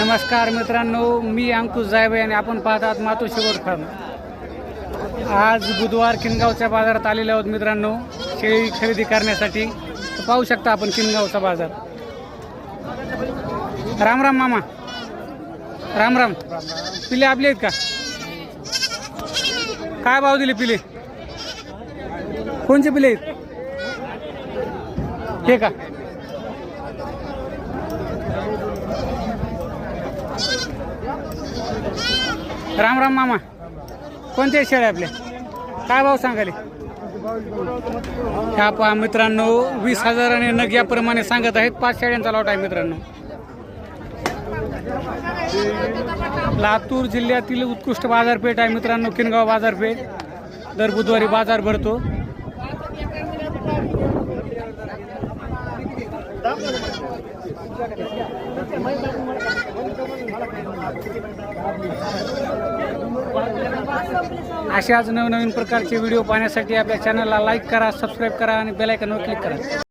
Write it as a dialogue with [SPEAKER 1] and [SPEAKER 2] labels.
[SPEAKER 1] नमस्कार मित्रांनो मी अंकुश जायबे आणि आपण पाहतात मातोश्री गोट फार्म आज बुधवार किनगावच्या बाजारात आलेले आहोत मित्रांनो शेळी खरेदी करण्यासाठी. पाहू शकता आपण किनगावचा बाजार. राम राम मामा. राम राम. पिले आपले आहेत का? काय भाव दिले पिले? कोणचे पिले आहेत? हे का? राम राम मामा. कोणते शेळे आपले? काय भाव सांगाले? ह्या पहा मित्रांनो वीस हजाराने नग याप्रमाणे सांगत आहेत. पाच शेळ्यांचा लॉट आहे मित्रांनो. लातूर जिल्ह्यातील उत्कृष्ट बाजारपेठ आहे मित्रांनो किनगाव बाजारपेठ. दर बुधवारी बाजार भरतो. अशाच नवनवीन प्रकारचे व्हिडिओ पाहण्यासाठी आपल्या चॅनलला लाईक करा सबस्क्राईब करा आणि बेलायकनवर क्लिक करा.